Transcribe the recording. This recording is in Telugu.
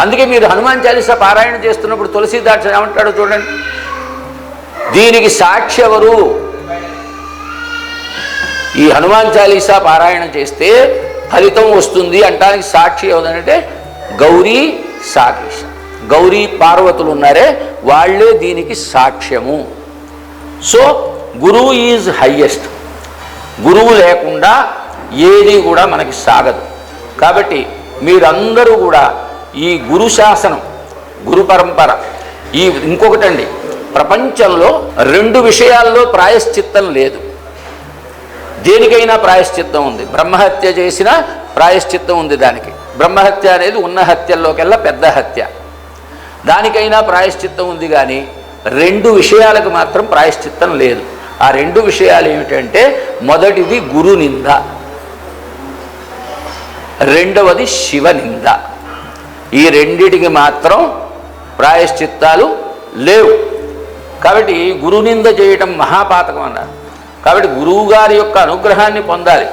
అందుకే మీరు హనుమాన్ చాలీసా పారాయణ చేస్తున్నప్పుడు తులసీదాస్ ఏమంటాడో చూడండి. దీనికి సాక్షి ఎవరు? ఈ హనుమాన్ చాలీసా పారాయణం చేస్తే ఫలితం వస్తుంది అంటానికి సాక్షి ఎవరంటే గౌరీ సాక్షి. గౌరీ పార్వతులు ఉన్నారే వాళ్ళే దీనికి సాక్ష్యము. సో గురువు ఈజ్ హయ్యెస్ట్. గురువు లేకుండా ఏది కూడా మనకి సాగదు. కాబట్టి మీరందరూ కూడా ఈ గురు శాసనం గురు పరంపర ఈ ఇంకొకటండి ప్రపంచంలో రెండు విషయాల్లో ప్రాయశ్చిత్తం లేదు. దేనికైనా ప్రాయశ్చిత్తం ఉంది. బ్రహ్మహత్య చేసిన ప్రాయశ్చిత్తం ఉంది దానికి. బ్రహ్మహత్య అనేది ఉన్న హత్యల్లోకెల్లా పెద్ద హత్య. దానికైనా ప్రాయశ్చిత్తం ఉంది కానీ రెండు విషయాలకు మాత్రం ప్రాయశ్చిత్తం లేదు. ఆ రెండు విషయాలు ఏమిటంటే మొదటిది గురు నింద రెండవది శివ నింద. ఈ రెండిటికి మాత్రం ప్రాయశ్చిత్తాలు లేవు. కాబట్టి గురునింద చేయటం మహాపాతకం అన్నారు. కాబట్టి గురువు గారి యొక్క అనుగ్రహాన్ని పొందాలి.